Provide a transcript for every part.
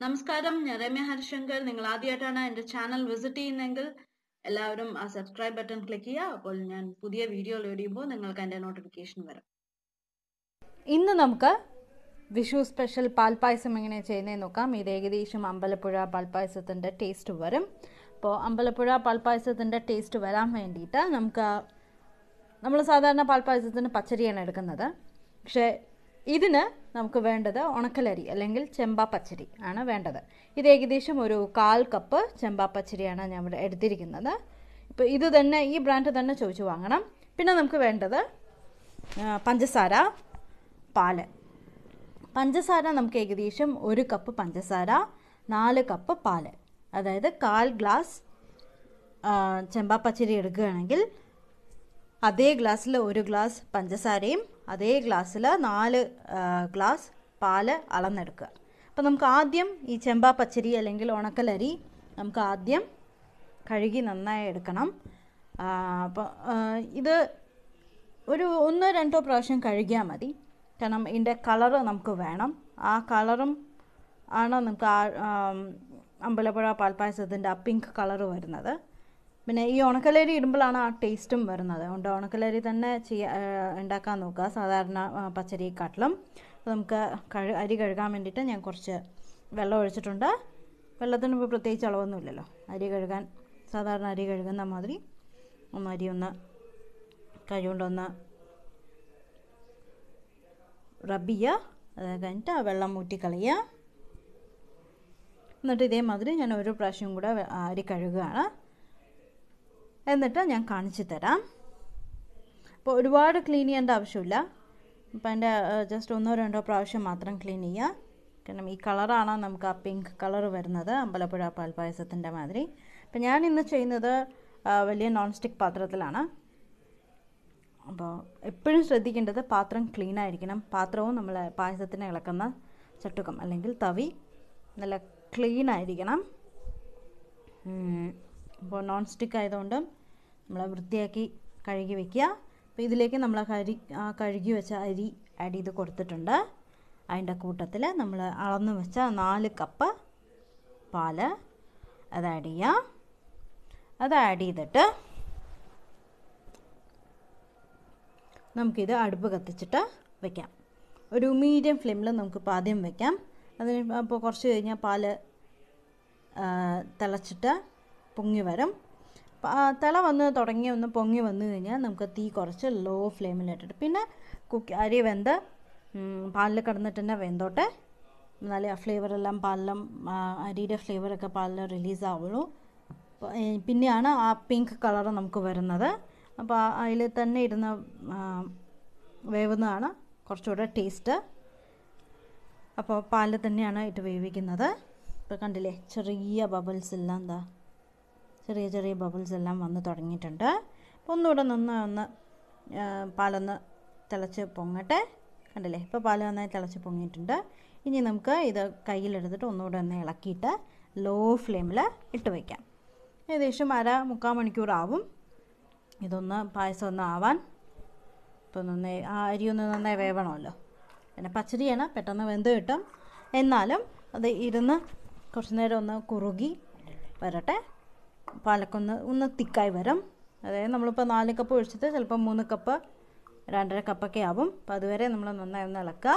നമസ്കാരം ഞാൻ രമ്യ ഹരിശങ്കർ. നിങ്ങൾ ആദ്യമായിട്ടാണ് എന്റെ ചാനൽ വിസിറ്റ് ചെയ്യുന്നതെങ്കിൽ എല്ലാവരും ആ സബ്സ്ക്രൈബ് ബട്ടൺ ക്ലിക്ക് ചെയ്യുക. അപ്പോൾ ഞാൻ പുതിയ വീഡിയോ ലോഡ് ചെയ്യുമ്പോൾ നിങ്ങൾക്ക് എന്റെ നോട്ടിഫിക്കേഷൻ വരും. ഇന്ന് നമുക്ക് വിഷു സ്പെഷ്യൽ പാൽപ്പായസം എങ്ങനെ ചെയ്യുന്നതെന്ന് നോക്കാം. ഇത് ഏകദേശം അമ്പലപ്പുഴ പാൽപ്പായസത്തിന്റെ ടേസ്റ്റ് വരും. അപ്പോൾ അമ്പലപ്പുഴ പാൽപ്പായസത്തിന്റെ ടേസ്റ്റ് വരാൻ വേണ്ടിയിട്ട് നമുക്ക് നമ്മൾ സാധാരണ പാൽപ്പായസത്തിന് പച്ചരിയാണ് എടുക്കുന്നത്. പക്ഷേ ഇതിന് നമുക്ക് വേണ്ടത് ഉണക്കലരി അല്ലെങ്കിൽ ചെമ്പാ പച്ചരി ആണ് വേണ്ടത്. ഇത് ഏകദേശം ഒരു കാൽ കപ്പ് ചെമ്പാ പച്ചരിയാണ് ഞാൻ ഇവിടെ എടുത്തിരിക്കുന്നത്. ഇപ്പോൾ ഇത് തന്നെ ഈ ബ്രാൻഡ് തന്നെ ചോദിച്ചു വാങ്ങണം. പിന്നെ നമുക്ക് വേണ്ടത് പഞ്ചസാര പാൽ. പഞ്ചസാര നമുക്ക് ഏകദേശം ഒരു കപ്പ് പഞ്ചസാര നാല് കപ്പ് പാൽ. അതായത് കാൽ ഗ്ലാസ് ചെമ്പാ പച്ചരി എടുക്കുകയാണെങ്കിൽ അതേ ഗ്ലാസ്സിൽ ഒരു ഗ്ലാസ് പഞ്ചസാരയും അതേ ഗ്ലാസ്സിൽ നാല് ഗ്ലാസ് പാൽ അളന്നെടുക്കുക. അപ്പോൾ നമുക്ക് ആദ്യം ഈ ചെമ്പ പച്ചരി അല്ലെങ്കിൽ ഉണക്കലരി നമുക്ക് ആദ്യം കഴുകി നന്നായി എടുക്കണം. അപ്പോൾ ഇത് ഒരു ഒന്നോ രണ്ടോ പ്രാവശ്യം കഴുകിയാൽ മതി. കാരണം ഇതിന്റെ കളറ് നമുക്ക് വേണം. ആ കളറും ആണ് നമുക്ക് ആ അമ്പലപ്പുഴ പാൽപ്പായസത്തിന്റെ ആ പിങ്ക് കളറ് വരുന്നത്. പിന്നെ ഈ ഉണക്കലരി ഇടുമ്പോഴാണ് ആ ടേസ്റ്റും വരുന്നത്. അതുകൊണ്ട് ഉണക്കലരി തന്നെ ചെയ്യാ ഉണ്ടാക്കാൻ നോക്കുക. സാധാരണ പച്ചരിക്കാട്ടിലും നമുക്ക് കഴു അരി കഴുകാൻ വേണ്ടിയിട്ട് ഞാൻ കുറച്ച് വെള്ളം ഒഴിച്ചിട്ടുണ്ട്. വെള്ളത്തിന് ഇപ്പോൾ പ്രത്യേകിച്ച് അളവൊന്നുമില്ലല്ലോ അരി കഴുകാൻ സാധാരണ അരി കഴുകുന്ന മാതിരി ഒന്ന് അരി ഒന്ന് കഴുകൊണ്ടൊന്ന് റബ് ചെയ്യുക. അത് കഴിഞ്ഞിട്ട് ആ വെള്ളം മൂറ്റി എന്നിട്ട് ഇതേമാതിരി ഞാൻ ഒരു പ്രാവശ്യം കൂടെ അരി കഴുകുകയാണ്. എന്നിട്ട് ഞാൻ കാണിച്ചു തരാം. അപ്പോൾ ഒരുപാട് ക്ലീൻ ചെയ്യേണ്ട ആവശ്യമില്ല. അപ്പോൾ അതിന്റെ ജസ്റ്റ് ഒന്നോ രണ്ടോ പ്രാവശ്യം മാത്രം ക്ലീൻ ചെയ്യുക. കാരണം ഈ കളറാണ് നമുക്ക് ആ പിങ്ക് കളർ വരുന്നത്. അമ്പലപ്പുഴ പാൽപ്പായസത്തിന്റെ മാതിരി. അപ്പോൾ ഞാൻ ഇന്ന് ചെയ്യുന്നത് വലിയ നോൺ സ്റ്റിക്ക് പാത്രത്തിലാണ്. അപ്പോൾ എപ്പോഴും ശ്രദ്ധിക്കേണ്ടത് പാത്രം ക്ലീൻ ആയിരിക്കണം. പാത്രവും നമ്മൾ പായസത്തിന് ഇളക്കുന്ന ചട്ടുകം അല്ലെങ്കിൽ തവി നല്ല ക്ലീൻ ആയിരിക്കണം. അപ്പോൾ നോൺ സ്റ്റിക്ക് ആയതുകൊണ്ട് നമ്മൾ വൃത്തിയാക്കി കഴുകി വെക്കുക. അപ്പോൾ ഇതിലേക്ക് നമ്മൾ കരി കഴുകി വെച്ച അരി ആഡ് ചെയ്ത് കൊടുത്തിട്ടുണ്ട്. അതിന്റെ കൂട്ടത്തിൽ നമ്മൾ അളന്ന് വെച്ച നാല് കപ്പ് പാൽ അത് ആഡ് ചെയ്യുക അത് ആഡ് ചെയ്തിട്ട് നമുക്കിത് അടുപ്പ് കത്തിച്ചിട്ട് വെക്കാം. ഒരു മീഡിയം ഫ്ലെയിമിൽ നമുക്ക് പാദ്യം വെക്കാം. അതിന് അപ്പോൾ കുറച്ച് കഴിഞ്ഞാൽ പാൽ തിളച്ചിട്ട് പൊങ്ങി വരും. തിള വന്ന് തുടങ്ങി ഒന്ന് പൊങ്ങി വന്നു കഴിഞ്ഞാൽ നമുക്ക് തീ കുറച്ച് ലോ ഫ്ലെയിമിലിട്ടിട്ട് പിന്നെ കുക്ക് അരി വെന്ത് പാലിൽ കിടന്നിട്ട് തന്നെ വെന്തോട്ടെ. ആ ഫ്ലേവറെല്ലാം പാലിലും അരിയുടെ ഫ്ലേവറൊക്കെ പാലിൽ റിലീസ് ആവുള്ളൂ. പിന്നെയാണ് ആ പിങ്ക് കളർ നമുക്ക് വരുന്നത്. അപ്പോൾ അതിൽ തന്നെ ഇരുന്ന് വേവുന്നതാണ് കുറച്ചുകൂടെ ടേസ്റ്റ് അപ്പോൾ പാലിൽ തന്നെയാണ് ഇട്ട് വേവിക്കുന്നത്. ഇപ്പോൾ കണ്ടില്ലേ ചെറിയ ബബിൾസ് എല്ലാം എന്താ ചെറിയ ചെറിയ ബബിൾസ് എല്ലാം വന്ന് തുടങ്ങിയിട്ടുണ്ട്. അപ്പോൾ ഒന്നുകൂടെ നിന്ന് ഒന്ന് പാലൊന്ന് തിളച്ച് പൊങ്ങട്ടെ. കണ്ടില്ലേ? ഇപ്പോൾ പാൽ നന്നായി തിളച്ച് പൊങ്ങിയിട്ടുണ്ട്. ഇനി നമുക്ക് ഇത് കയ്യിലെടുത്തിട്ട് ഒന്നുകൂടെ ഒന്ന് ഇളക്കിയിട്ട് ലോ ഫ്ലെയിമിൽ ഇട്ട് വയ്ക്കാം ഏകദേശം അര മുക്കാൽ മണിക്കൂറാവും ഇതൊന്ന് പായസം ഒന്ന് ആവാൻ. ഇപ്പോൾ നന്നായി ആ അരി ഒന്ന് നന്നായി വേവണമല്ലോ. പിന്നെ പച്ചരിയാണ് പെട്ടെന്ന് വെന്ത് കിട്ടും. എന്നാലും അത് ഇരുന്ന് കുറച്ച് നേരം ഒന്ന് കുറുകി വരട്ടെ. പാലൊക്കെ ഒന്ന് തിക്കായി വരും. അതായത് നമ്മളിപ്പോൾ നാല് കപ്പ് ഒഴിച്ചിട്ട് ചിലപ്പോൾ മൂന്ന് കപ്പ് രണ്ടര കപ്പൊക്കെ ആവും. അപ്പോൾ അതുവരെ നമ്മൾ നന്നായി ഒന്ന് ഇളക്കുക.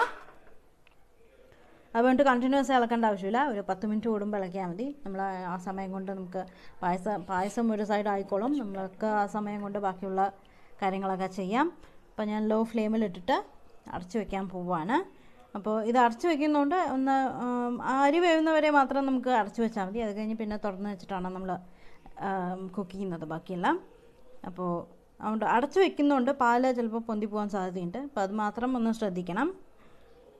അതുകൊണ്ട് കണ്ടിന്യൂസ് ഇളക്കേണ്ട ആവശ്യമില്ല. ഒരു പത്ത് മിനിറ്റ് കൂടുമ്പോൾ ഇളക്കിയാൽ മതി. നമ്മൾ ആ സമയം കൊണ്ട് നമുക്ക് പായസം പായസം ഒരു സൈഡ് ആയിക്കോളും. നമ്മൾക്ക് ആ സമയം കൊണ്ട് ബാക്കിയുള്ള കാര്യങ്ങളൊക്കെ ചെയ്യാം. അപ്പോൾ ഞാൻ ലോ ഫ്ലെയിമിലിട്ടിട്ട് അടച്ചു വയ്ക്കാൻ പോവുകയാണ് അപ്പോൾ ഇത് അടച്ചു വയ്ക്കുന്നതുകൊണ്ട് ഒന്ന് അരി വേവുന്നവരെ മാത്രം നമുക്ക് അടച്ചു വെച്ചാൽ മതി. അത് കഴിഞ്ഞ് പിന്നെ തുറന്ന് വെച്ചിട്ടാണ് നമ്മൾ കുക്ക് ചെയ്യുന്നത് ബാക്കിയെല്ലാം. അപ്പോൾ അതുകൊണ്ട് അടച്ചു വെക്കുന്നതുകൊണ്ട് പാൽ ചിലപ്പോൾ പൊന്തി പോകാൻ സാധ്യതയുണ്ട്. അപ്പോൾ അത് മാത്രം ഒന്ന് ശ്രദ്ധിക്കണം.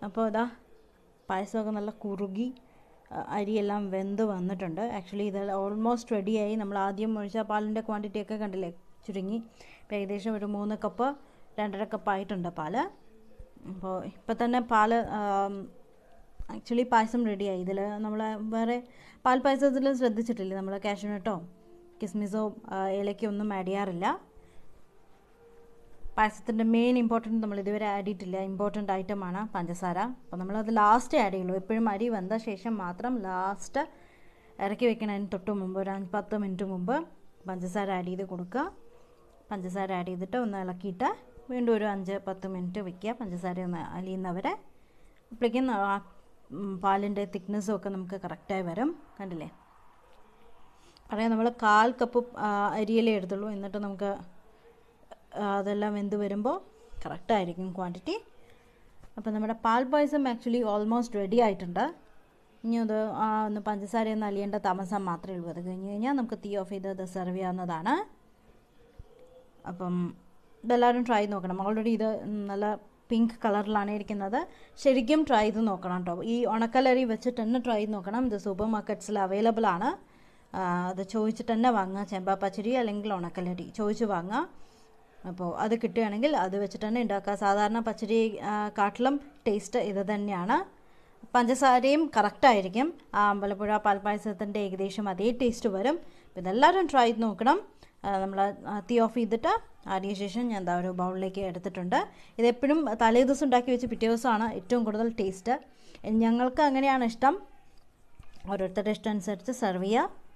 അപ്പോൾ ഇതാ പായസമൊക്കെ നല്ല കുറുകി അരിയെല്ലാം വെന്ത് വന്നിട്ടുണ്ട്. ആക്ച്വലി ഇത് ഓൾമോസ്റ്റ് റെഡിയായി നമ്മൾ ആദ്യം ഒഴിച്ച പാലിന്റെ ക്വാണ്ടിറ്റി ഒക്കെ കണ്ടില്ലേ? ചുരുങ്ങി. ഇപ്പോൾ ഏകദേശം ഒരു മൂന്ന് കപ്പ് രണ്ടര കപ്പ് ആയിട്ടുണ്ട് പാൽ. അപ്പോൾ ഇപ്പം തന്നെ പാൽ ആക്ച്വലി പായസം റെഡിയായി ഇതിൽ നമ്മൾ വേറെ പാൽ പായസത്തിൽ ശ്രദ്ധിച്ചിട്ടില്ലേ? നമ്മൾ കാഷ്യൂനട്ടോ കിസ്മിസോ ഏലക്കോ ഒന്നും ആഡ് ചെയ്യാറില്ല. പായസത്തിന്റെ മെയിൻ ഇമ്പോർട്ടന്റ് നമ്മൾ ഇതുവരെ ആഡ് ചെയ്തിട്ടില്ല. ഇമ്പോർട്ടന്റ് ഐറ്റമാണ് പഞ്ചസാര. അപ്പോൾ നമ്മളത് ലാസ്റ്റ് ആഡ് ചെയ്യുള്ളൂ. എപ്പോഴും അരി വെന്ത ശേഷം മാത്രം ലാസ്റ്റ് ഇറക്കി വെക്കണതിന് തൊട്ട് മുമ്പ് ഒരു അഞ്ച് പത്ത് മിനിറ്റ് മുമ്പ് പഞ്ചസാര ആഡ് ചെയ്ത് കൊടുക്കുക. പഞ്ചസാര ആഡ് ചെയ്തിട്ട് ഒന്ന് ഇളക്കിയിട്ട് വീണ്ടും ഒരു അഞ്ച് പത്ത് മിനിറ്റ് വെക്കുക. പഞ്ചസാര ഒന്ന് അലിയുന്നവരെ അപ്പോഴേക്കും പാലിന്റെ തിക്നെസ്സും ഒക്കെ നമുക്ക് കറക്റ്റായി വരും. കണ്ടില്ലേ? പറയാം നമ്മൾ കാൽ കപ്പ് അരിയിലേ എടുത്തുള്ളൂ. എന്നിട്ട് നമുക്ക് അതെല്ലാം വെന്ത് വരുമ്പോൾ കറക്റ്റായിരിക്കും ക്വാണ്ടിറ്റി അപ്പോൾ നമ്മുടെ പാൽ പായസം ആക്ച്വലി ഓൾമോസ്റ്റ് റെഡി ആയിട്ടുണ്ട്. ഇനി അത് ഒന്ന് പഞ്ചസാര ഒന്ന് അലിയേണ്ട താമസം മാത്രമേ ഉള്ളൂ. അത് കഴിഞ്ഞ് കഴിഞ്ഞാൽ നമുക്ക് തീ ഓഫ് ചെയ്ത് സെർവ് ചെയ്യാവുന്നതാണ്. അപ്പം ഇതെല്ലാവരും ട്രൈ നോക്കണം. ഓൾറെഡി ഇത് നല്ല പിങ്ക് കളറിലാണ് ഇരിക്കുന്നത്. ശരിക്കും ട്രൈ ചെയ്ത് നോക്കണം കേട്ടോ ഈ ഉണക്കലരി വെച്ചിട്ട് തന്നെ ട്രൈ ചെയ്ത് നോക്കണം. ഇത് സൂപ്പർ മാർക്കറ്റ്സിൽ അവൈലബിൾ ആണ്. അത് ചോദിച്ചിട്ട് തന്നെ വാങ്ങുക ചെമ്പാ പച്ചരി അല്ലെങ്കിൽ ഉണക്കലരി ചോദിച്ച് വാങ്ങുക അപ്പോൾ അത് കിട്ടുകയാണെങ്കിൽ അത് വെച്ചിട്ട് തന്നെ ഉണ്ടാക്കുക സാധാരണ പച്ചരി കാട്ടിലും ടേസ്റ്റ് ഇത് തന്നെയാണ്. പഞ്ചസാരയും കറക്റ്റായിരിക്കും ആ അമ്പലപ്പുഴ പാൽപ്പായസത്തിന്റെ ഏകദേശം അതേ ടേസ്റ്റ് വരും. ഇതെല്ലാവരും ട്രൈ ചെയ്ത് നോക്കണം. നമ്മൾ തീ ഓഫ് ചെയ്തിട്ട് അതിന് ശേഷം ഞാൻ എന്താ ഒരു ബൗളിലേക്ക് എടുത്തിട്ടുണ്ട്. ഇതെപ്പോഴും തലേ ദിവസം ഉണ്ടാക്കി വെച്ച് പിറ്റേ ദിവസമാണ് ഏറ്റവും കൂടുതൽ ടേസ്റ്റ് ഞങ്ങൾക്ക് അങ്ങനെയാണ് ഇഷ്ടം. ഓരോരുത്തരുടെ ഇഷ്ടം അനുസരിച്ച് സെർവ് ചെയ്യുക.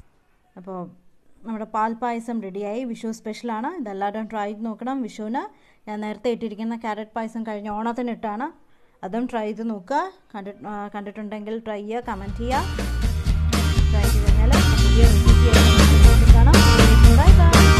അപ്പോൾ നമ്മുടെ പാൽ പായസം റെഡിയായി. വിഷു സ്പെഷ്യലാണ്. ഇതെല്ലാവരും ട്രൈ ചെയ്ത് നോക്കണം. വിഷുവിന് ഞാൻ നേരത്തെ ഇട്ടിരിക്കുന്ന ക്യാരറ്റ് പായസം കഴിഞ്ഞ ഓണത്തിന് ഇട്ടാണ്. അതും ട്രൈ ചെയ്ത് നോക്കുക. കണ്ടി കണ്ടിട്ടുണ്ടെങ്കിൽ ട്രൈ ചെയ്യുക കമന്റ് ചെയ്യുക. ട്രൈ ചെയ്ത് കഴിഞ്ഞാൽ റെസിപ്പി കാണാം. ബൈ.